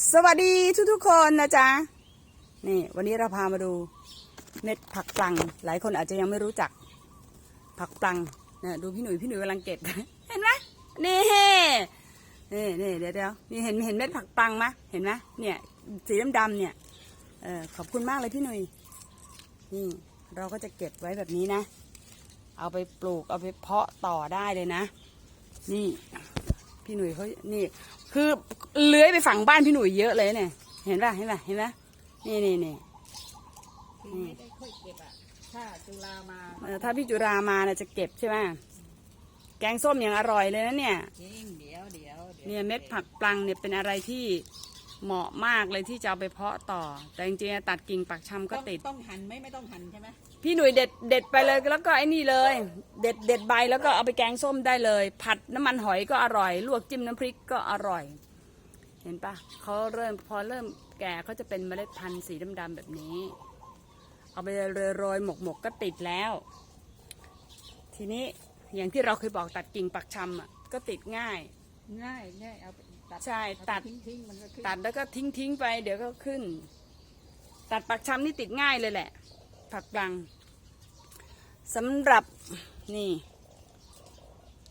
สวัสดีทุกทุกๆคนนะจ๊ะ นี่วันนี้เราพามาดูเม็ดผักปลัง หลายคนอาจจะยังไม่รู้จัก ผักปลังนี่ยดูพี่หนุ่ยพี่หนุ่ยกำลังเก็บ เห็นไหมนี่นี่นี่เดี๋ยวเดี๋ยวนี่เห็นเห็นเม็ดผักปลังไหมเห็นไหมเนี่ยสีดำๆเนี่ยเออขอบคุณมากเลยพี่หนุ่ยนี่เราก็จะเก็บไว้แบบนี้นะ เอาไปปลูกเอาไปเพาะต่อได้เลยนะ นี่ พี่หนุ่ยเขานี่ คือเลื้อยไปฝั่งบ้านพี่หนุ่ยเยอะเลยเนี่ย เห็นป่ะเห็นป่ะเห็นป่ะนี่นี่นี่คือไม่ได้ค่อยเก็บอะถ้าจุฬามาเออถ้าพี่จุรามาน่ะจะเก็บใช่ไหมแกงส้มยังอร่อยเลยนะเนี่ย จริงเดี๋ยวเดี๋ยวดี๋วเนี่ยเม็ดผักปลังเนี่ยเป็นอะไรที่ เหมาะมากเลยที่จะเอาไปเพาะต่อ แต่จริงๆตัดกิ่งปักชำก็ต้องติด ต้องหั่นไหมไม่ต้องหั่นใช่ไหมพี่หนุ่ยเด็ดเด็ดไปเลยแล้วก็ไอ้นี่เลย เด็ดเด็ดใบแล้วก็เอาไปแกงส้มได้เลย ผัดน้ำมันหอยก็อร่อย ลวกจิ้มน้ำพริกก็อร่อย เห็นปะเขาเริ่มพอเริ่มแก่เขาจะเป็นเมล็ดพันธุ์สีดำๆแบบนี้ เอาไปโรยๆหมกๆก็ติดแล้ว ทีนี้อย่างที่เราเคยบอกตัดกิ่งปักชำอะก็ติดง่าย ง่ายง่ายเอาไป ตัดใช่เอาไปตัดทิ้งทิ้งมันก็ขึ้นตัดแล้วก็ทิ้งทิ้งๆไปเดี๋ยวก็ขึ้น ตัดปักชำนี่ติดง่ายเลยแหละ ผักปลังสำหรับนี่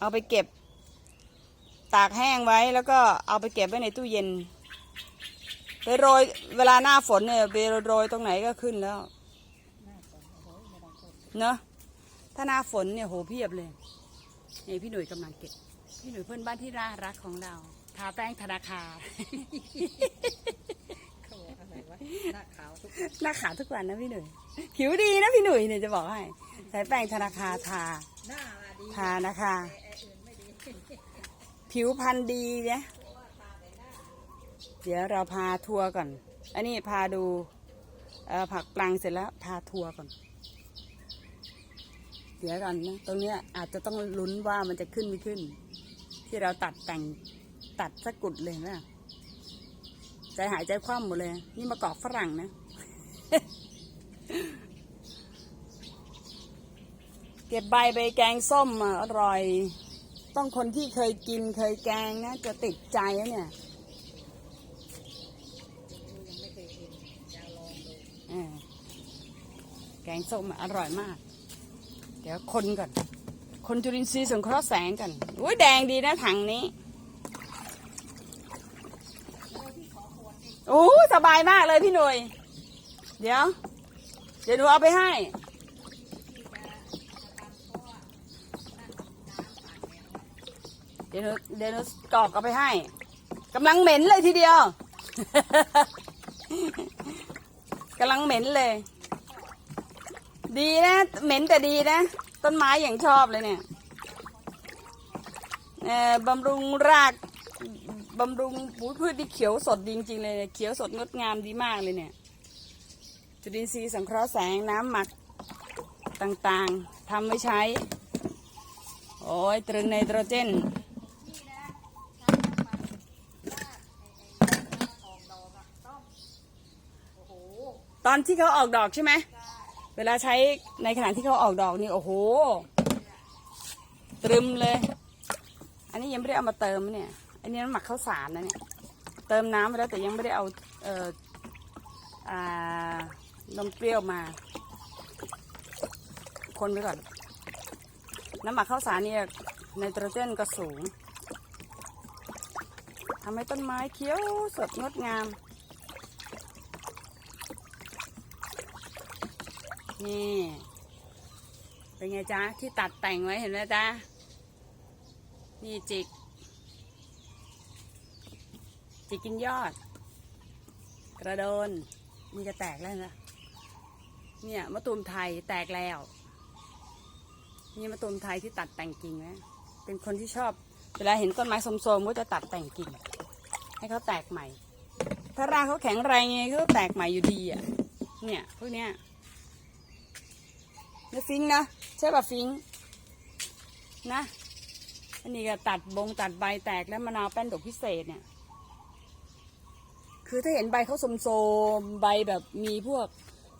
เอาไปเก็บ ตากแห้งไว้แล้วก็เอาไปเก็บไว้ในตู้เย็น ไปโรยเวลาหน้าฝนเนี่ยไปโรยตรงไหนก็ขึ้นแล้วหน้าก่อนโอ้โหไม่ต้องต้นเนอะถ้าหน้าฝนเนี่ยโหเพียบเลยนี่พี่หนุ่ยกำลังเก็บ พี่หนุ่ยเพื่อนบ้านที่น่ารักของเรา ทาแป้งธนาคารเขาบอกอะไรวะหน้าขาวทุกหน้าขาวทุกวันนะพี่หนุ่ยผิวดีนะพี่หนุ่ยเนี่ยจะบอกให้ใช้แป้งธนาคารทา หน้าอะดีทานะคะ แต่ไอ้อื่นไม่ดีผิวพรรณดีเนี่ยเดี๋ยวเราพาทัวร์ก่อน อันนี้พาดูเอ่อผักปลังเสร็จแล้วพาทัวร์ก่อน เดี๋ยวก่อนนะตรงเนี้ยอาจจะต้องลุ้นว่ามันจะขึ้นไม่ขึ้น ที่เราตัดแต่ง ตัดสะกุดเลยนะใจหายใจคว่ำหมดเลย นี่มะกอกฝรั่งนะ เก็บใบใบแกงส้มอะอร่อย ต้องคนที่เคยกินเคยแกงนะ จะติดใจนะเนี่ยแกงส้มอะอร่อยมาก เดี๋ยวคนก่อน คนจุลินทรีย์สงเคราะห์แสงกัน อุ้ยแดงดีนะถังนี้ โอ้สบายมากเลยพี่หนุ่ยเดี๋ยว เดี๋ยวหนูเอาไปให้ เดี๋ยวหนูเดี๋ยวหนูกรอกเอาไปให้กำลังเหม็นเลยทีเดียวกำลังเหม็นเลย ดีนะ เหม็นแต่ดีนะ ต้นไม้อย่างชอบเลยเนี่ยเออบำรุงราก บำรุงปุ๋ยพืชที่เขียวสดดีจริงๆเลยเนี่ยเขียวสดงดงามดีมากเลยเนี่ย จุลินทรีย์สังเคราะห์แสงน้ำหมักต่างๆทำไว้ใช้ โอ้ยตรึงไนโตรเจนตอนที่เขาออกดอกใช่ไหม เวลาใช้ในขณะที่เขาออกดอกนี่โอ้โห ตรึมเลย อันนี้ยังไม่ได้เอามาเติมเนี่ย อันนี้น้ำหมักข้าวสารนะเนี่ยเติมน้ำไปแล้วแต่ยังไม่ได้เอาเอ่ออ่านมเปรี้ยวมา คนไปก่อน น้ำหมักข้าวสารเนี่ยไนโตรเจนก็สูงทำให้ต้นไม้เขียวสดงดงาม นี่ เป็นไงจ๊ะ ที่ตัดแต่งไว้เห็นไหมจ๊ะ นี่จิก จิกกินยอด กระโดนนี่จะแตกแล้วนะเนี่ยมะตูมไทยแตกแล้ว นี่มะตูมไทยที่ตัดแต่งกิ่งนะเป็นคนที่ชอบ เวลาเห็นต้นไม้สมๆก็จะตัดแต่งกิ่ง ให้เขาแตกใหม่ ถ้ารากเขาแข็งแรงไงเขาก็แตกใหม่อยู่ดีอะ เนี่ยพวกเนี้ยนี่ฟิงนะใช่ป่ะฟิงนะอันนี้ก็ตัดบงตัดใบแตกแล้วมะนาวแป้นดอกพิเศษเนี่ย คือถ้าเห็นใบเขาโสมๆใบแบบมีพวก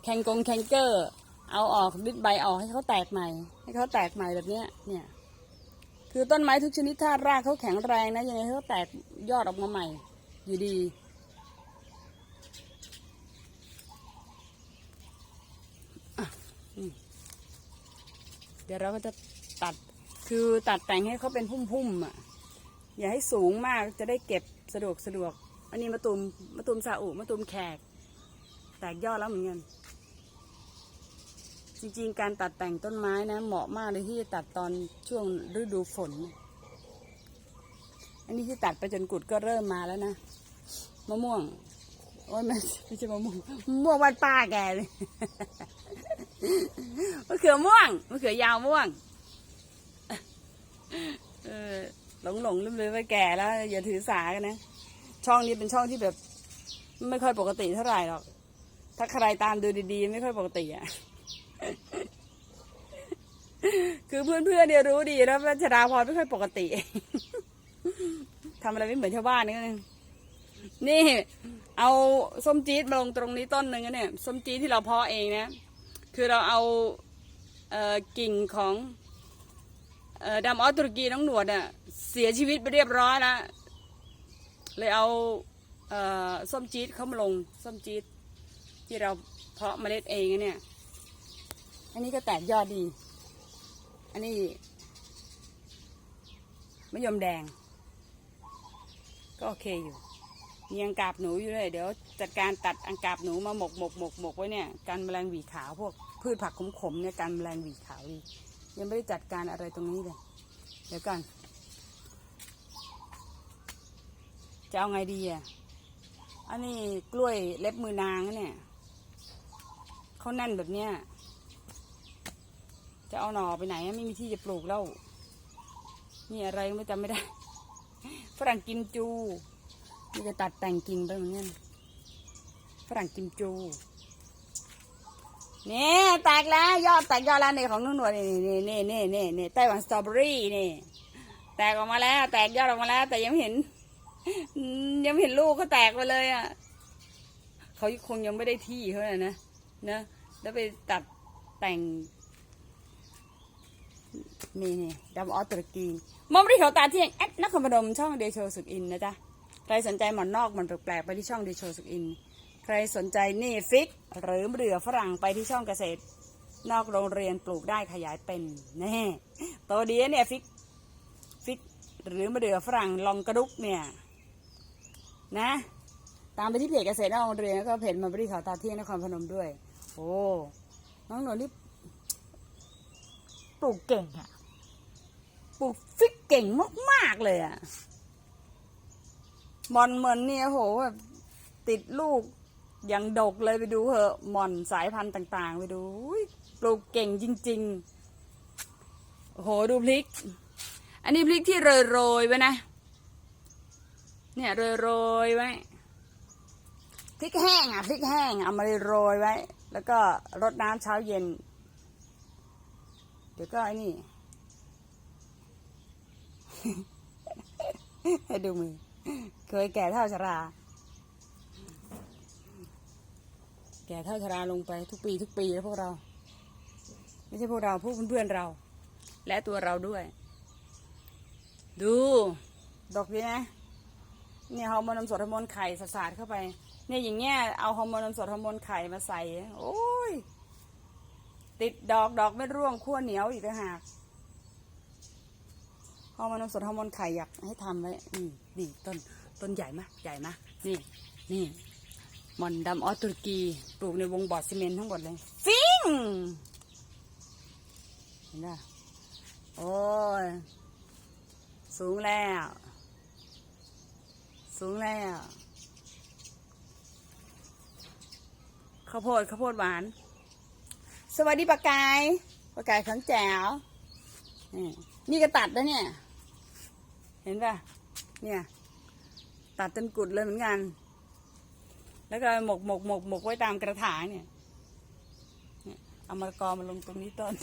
แคงกงแคงเกอร์ เอาออกดิดใบออกให้เขาแตกใหม่ ให้เขาแตกใหม่แบบเนี้ยเนี่ย คือต้นไม้ทุกชนิดถ้ารากเขาแข็งแรงนะยังไงเขาแตกยอดออกมาใหม่ อยู่ดี เดี๋ยวเราก็จะตัดคือตัดแต่งให้เขาเป็นพุ่มๆอะ อย่าให้สูงมากจะได้เก็บสะดวกสะดวก อันนี้มะตูมมะตูมซาอุมะตูมแขก แตกยอดแล้วเหมือนกัน จริงๆ การตัดแต่งต้นไม้นะ เหมาะมากเลยที่จะตัดตอนช่วงฤดูฝน อันนี้ที่ตัดไปจนกุดก็เริ่มมาแล้วนะ มะม่วง โอ้ยไม่ไม่ใช่มะม่วงมะม่วงวันป้าแกเลยมะเขือม่วงมะเขือยาวม่วงเออหลงหลงลืมเลยว่าแก่แล้ว อย่าถือสากันนะ ช่องนี้เป็นช่องที่แบบ ไม่ค่อยปกติเท่าไหร่หรอก ถ้าใครตามดูดีๆ ไม่ค่อยปกติอะ คือเพื่อนๆเนี่ยรู้ดีแล้วว่าชดาพรไม่ค่อยปกติทำอะไรไม่เหมือนชาวบ้านนี่นึงนี่ เอาส้มจี๊ดมาลงตรงนี้ต้นหนึ่งนะเนี่ย ส้มจี๊ดที่เราเพาะเองนะ คือเราเอาเออกิ่งของออดำออสตุรกีน้องหนวดอะเสียชีวิตไปเรียบร้อยแล้ว เลยเอาเอ่อส้มจี๊ดเข้ามาลงส้มจี๊ดที่เราเพาะเมล็ดเองนะเนี่ย อันนี้ก็แตกยอดดี อันนี้มะยมแดง ก็โอเคอยู่ มีอังกาบหนูอยู่เลยเดี๋ยวจัดการตัดอังกาบหนูมาหมกหมกหมกหมกไว้เนี่ยกันแมลงหวีขาวพวกพืชผักขมๆเนี่ยกันแมลงหวีขาวดียังไม่ได้จัดการอะไรตรงนี้เลย เดี๋ยวก่อน จะเอาไงดีอะ อันนี้กล้วยเล็บมือนางนะเนี่ยเขาแน่นแบบเนี้ย จะเอาหน่อไปไหนไม่มีที่จะปลูกแล้ว นี่อะไรไม่จำไม่ได้ ฝรั่งกิมจู นี่จะตัดแต่งกิ่งไปเหมือนกันฝรั่งกิมจูนี่แตกแล้วยอดแตกยอดแล้วนี่ของนุ่นวลนี่นี่นี่นี่นี่นี่ไต้หวันสตรอเบอรี่นี่ แตกออกมาแล้ว แตกยอดออกมาแล้ว แต่ยังไม่เห็น ยังไม่เห็นลูกเขาแตกไปเลยอะเขาคงยังไม่ได้ที่เขาเลยนะนะแล้วไปตัดแต่งนี่นี่ดำออสตุรกีมอมริเขาตาเที่ยงแอดนครพนมช่องเดโชสุกอินนะจ๊ะใครสนใจหมอนนอกหมันแปลกๆไปที่ช่องเดโชสุกอิน ใครสนใจนี่ฟิก หรือเรือฝรั่งไปที่ช่องเกษตร นอกโรงเรียนปลูกได้ขยายเป็นแน่ตัวเดียเนี่ยฟิกฟิก หรือมะเดื่อฝรั่งลองกระดุกเนี่ย นะ ตามไปที่เพจเกษตรนอกโรงเรียนแล้วก็เพจมาบริเขาตาเที่ยงนครพนมด้วย โอ้น้องหนูนี่ปลูกเก่งอะปลูกฟิกเก่งมากๆเลยอะมอนเหมือนเนี่ยโหแบบติดลูกอย่างดกเลยไปดูเหอะมอนสายพันธุ์ต่าง ๆ ไปดูปลูกเก่งจริง ๆโอ้โหดูพริก อันนี้พริกที่โรยๆไว้นะ เนี่ยโรยๆไว้พริกแห้งอะพริกแห้งเอามาโรยไว้ แล้วก็รดน้ำเช้าเย็น เดี๋ยวก็ไอ้นี่ ให้ดูมือ เคยแก่เท่าชรา แก่เท่าชราลงไปทุกปี ทุกปีแล้วพวกเรา ไม่ใช่พวกเราพวกเพื่อนๆเรา และตัวเราด้วย ดู ดอกดีนะ เนี่ยฮอร์โมนนมสดฮอร์โมนไข่สาดเข้าไป เนี่ยอย่างเงี้ยเอาฮอร์โมนนมสดฮอร์โมนไข่มาใส่ โอ้ย ติดดอกดอกไม่ร่วงขั้วเหนียวอีกต่างหากฮอร์โมนนมสดฮอร์โมนไข่อยากให้ทำไว้นี่นี่ต้นต้นใหญ่มะใหญ่มะนี่นี่มอนดำออสตุรกีปลูกในวงบอร์ดซีเมนต์ทั้งหมดเลยฟิงเห็นไหมโอ้ยสูงแล้ว สูงแล้วข้าวโพดข้าวโพดหวาน สวัสดีปากกายปากกายขันแจ๋วนี่นี่ก็ตัดแล้วเนี่ย เห็นป่ะ เนี่ย ตัดจนกุดเลยเหมือนกัน แล้วก็หมกหมกหมกหมกไว้ตามกระถางเนี่ยเอามะละกอมาลงตรงนี้ต้น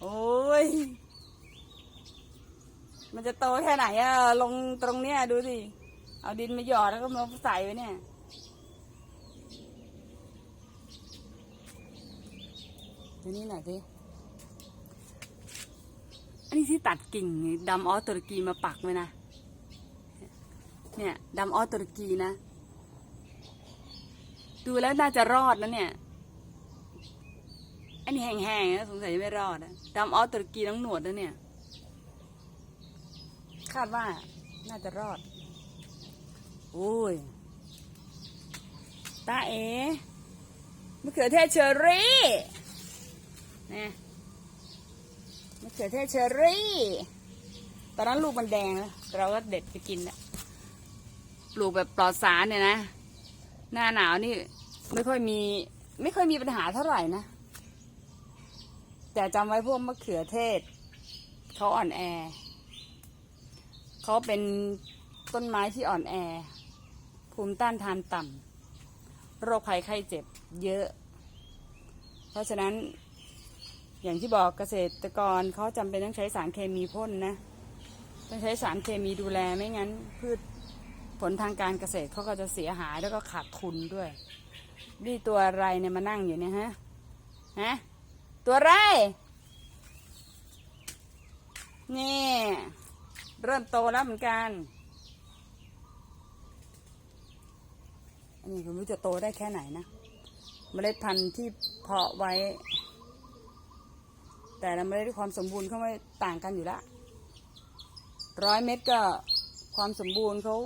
โอ้ย มันจะโตแค่ไหนอะลงตรงเนี้ยดูสิ เอาดินมาหยอดแล้วก็มาใส่ไว้เนี่ย ดูนี่หน่อยสิอันนี้ที่ตัดกิ่งดำออสตุรกีมาปักไว้นะ เนี่ยดำออสตุรกีนะ ดูแล้วน่าจะรอดนะเนี่ย อันนี้แห้งๆนะสงสัยจะไม่รอดนะดำออสตุรกีน้องหนวดนะเนี่ยาดว่าน่าจะรอดโอ้ย ตาเอ๋มะเขือเทศเชอรี่นะมะเขือเทศเชอรี่ ตอนนั้นลูกมันแดงแล้วเราก็เด็ดไปกินนะปลูกแบบปลอดสารเนี่ยนะ หน้าหนาวนี่ไม่ค่อยมี ไม่ค่อยมีปัญหาเท่าไหร่นะ แต่จำไว้พวกมะเขือเทศเขาอ่อนแอ เขาเป็นต้นไม้ที่อ่อนแอ ภูมิต้านทานต่ำโรคภัยไข้เจ็บเยอะ เพราะฉะนั้นอย่างที่บอกเกษตรกรเขาจำเป็นต้องใช้สารเคมีพ่นนะ ต้องใช้สารเคมีดูแลไม่งั้น พืชผลทางการเกษตรเขาก็จะเสียหายแล้วก็ขาดทุนด้วยนี่ตัวอะไรเนี่ยมานั่งอยู่เนี่ยฮะฮะตัวอะไรนี่ เริ่มโตแล้วเหมือนกันอันนี้ผมรู้จะโตได้แค่ไหนนะเมล็ดพันธุ์ที่เพาะไว้ แต่ละเมล็ดความสมบูรณ์เขาไม่ต่างกันอยู่ล้วร้อยเม็ดก็ความสมบูรณ์เขา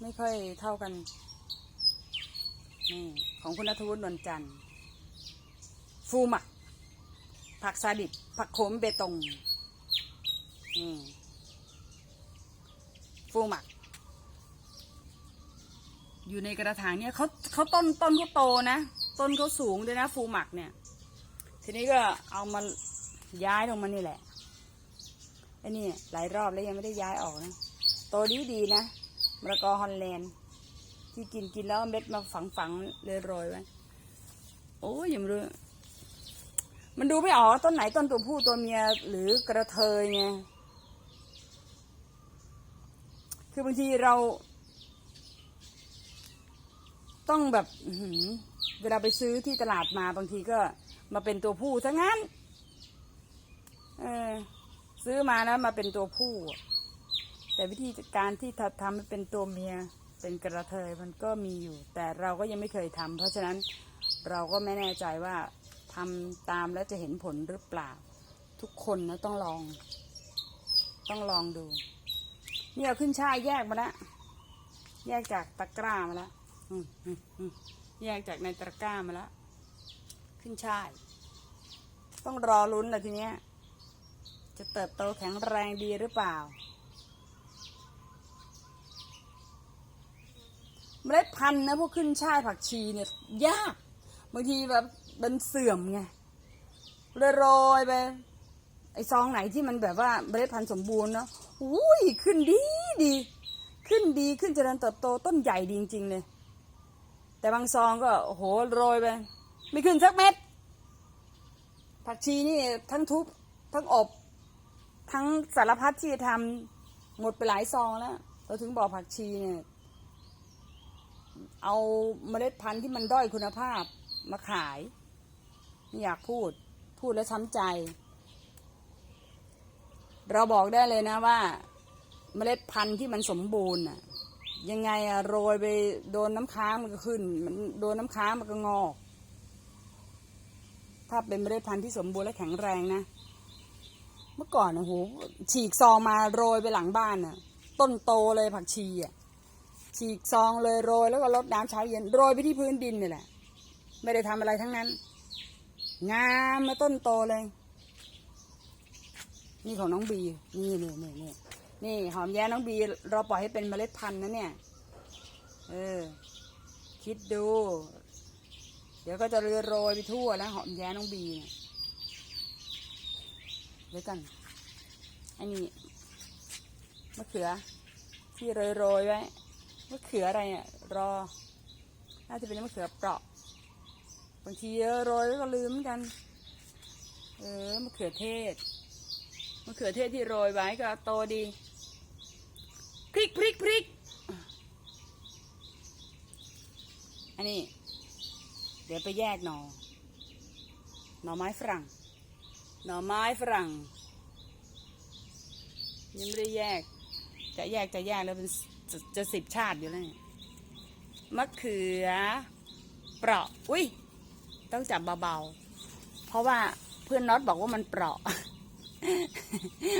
ไม่ค่อยเท่ากันนี่ของคุณนัทวุฒินวลจันทร์ฟูหมัก ผักซาดิบผักโขมเบตงฟูหมัก อยู่ในกระถางเนี่ยเขาเขาต้นต้นเขาโตนะ ต้นเขาสูงด้วยนะ ฟูหมักเนี่ย ทีนี้ก็เอามาย้ายลงมานี่แหละไอ้นี่หลายรอบแล้วยังไม่ได้ย้ายออกนะ โตดีดีนะมะละกอฮอลแลนด์ที่กินกินแล้วเม็ดมาฝังฝังเลยโรยไว้ โอ้ยยังไม่รู้ มันดูไม่ออกต้นไหนต้นตัวผู้ตัวเมียหรือกระเทยไงคือบางทีเรา ต้องแบบเวลาไปซื้อที่ตลาดมาบางทีก็มาเป็นตัวผู้ทั้งนั้น เออ ซื้อมาแล้วมาเป็นตัวผู้ แต่วิธีการที่ทำให้เป็นตัวเมียเป็นกระเทยมันก็มีอยู่ แต่เราก็ยังไม่เคยทำเพราะฉะนั้นเราก็ไม่แน่ใจว่า ทำตามแล้วจะเห็นผลหรือเปล่า ทุกคนนะต้องลอง ต้องลองดู นี่เอาขึ้นช่ายแยกมาแล้วแยกจากตะกร้ามาแล้วแยกจากในตะกร้ามาแล้วขึ้นช่าย ต้องรอลุ้นเลยทีเนี้ย จะเติบโตแข็งแรงดีหรือเปล่า เมล็ดพันธุ์นะพวกขึ้นช่ายผักชีเนี่ยยากบางทีแบบ มันเสื่อมไงเลยโรยไป ไอ้ซองไหนที่มันแบบว่าเมล็ดพันธุ์สมบูรณ์เนาะอุ้ยขึ้นดีดี ขึ้นดีขึ้นเจริญเติบโตต้นใหญ่ดีจริง ๆ เลย แต่บางซองก็โอ้โหโรยไปไม่ขึ้นสักเม็ดผักชีนี่ทั้งทุบทั้งอบ ทั้งสารพัดที่จะทำหมดไปหลายซองแล้ว เราถึงบอกผักชีเนี่ย เอาเมล็ดพันธุ์ที่มันด้อยคุณภาพมาขาย ไม่อยากพูด พูดแล้วช้ำใจ เราบอกได้เลยนะว่า เมล็ดพันธุ์ที่มันสมบูรณ์น่ะยังไงอะโรยไปโดนน้ำค้างมันก็ขึ้น มันโดนน้ำค้างมันก็งอก ถ้าเป็นเมล็ดพันธุ์ที่สมบูรณ์และแข็งแรงนะ เมื่อก่อนโอ้โหฉีกซองมาโรยไปหลังบ้านน่ะต้นโตเลยผักชีอะฉีกซองเลยโรยแล้วก็รดน้ำเช้าเย็นโรยไปที่พื้นดินนี่แหละ ไม่ได้ทำอะไรทั้งนั้น งามมาต้นโตเลย นี่ของน้องบี นี่นี่นี่นี่นี่หอมแย้น้องบี เราปล่อยให้เป็นเมล็ดพันธุ์นะเนี่ย เออ คิดดู เดี๋ยวก็จะโรยไปทั่วแล้วหอมแย้น้องบีเนี่ยเดี๋ยวกัน อันนี้มะเขือ ที่โรยโรยไว้มะเขืออะไรเนี่ยรอ น่าจะเป็นมะเขือเปราะ บางทีโรยแล้วก็ลืมกัน เออมะเขือเทศมะเขือเทศที่โรยไว้ก็โตดี พริกพริกพริก อันนี้ เดี๋ยวไปแยกหนอหน่อไม้ฝรั่ง หน่อไม้ฝรั่ง ยังไม่ได้แยก จะแยกจะแยกแล้วเป็นจะจะสิบชาติอยู่แล้วมะเขือ เปราะ อุ้ย ต้องจับเบาๆ เพราะว่าเพื่อนน็อตบอกว่ามันเปราะ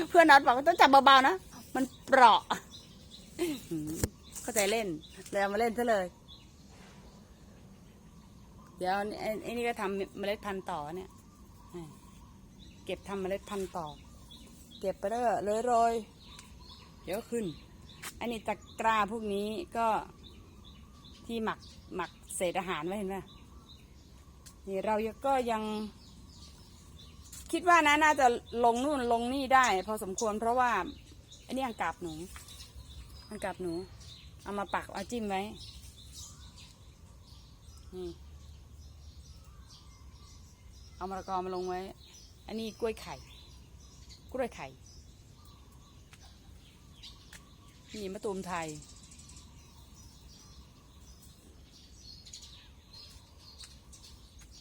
เพื่อนน็อตบอกว่าต้องจับเบาๆนะ มันเปราะเข้าใจเล่นเลยเอามาเล่นซะเลย เดี๋ยวไอ้นี่ก็ทำเมล็ดพันธุ์ต่อเนี่ยเก็บทำเมล็ดพันธุ์ต่อ เก็บไปเรื่อยเลยโรยๆเดี๋ยวขึ้น อันนี้ตะกร้าพวกนี้ก็ที่หมักหมักเศษอาหารไว้เห็นไหม นี่เราก็ยังคิดว่านะน่าจะลงนู่นลงนี่ได้ พอสมควรเพราะว่าอันนี้อังกาบหนูอังกาบหนู เอามาปักเอาจิ้มไว้นี่เอามะละกอมาลงไว้ อันนี้กล้วยไข่ กล้วยไข่ นี่มะตูมไทย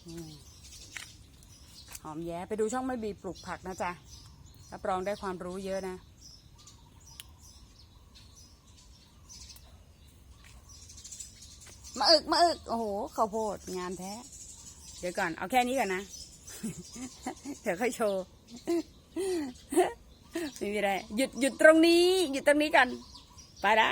อืมห อมแย้ไปดูช่องไม่บีปลูกผักนะจ๊ะรับรองได้ความรู้เยอะนะ มาอึกมาอึกโอ้โหข้าวโพดงามแท้ เดี๋ยวก่อนเอาแค่นี้ก่อนนะ เดี๋ยวค่อยโชว์ไม่มีอะไรหยุดหยุดตรงนี้ หยุดตรงนี้กัน ไปละ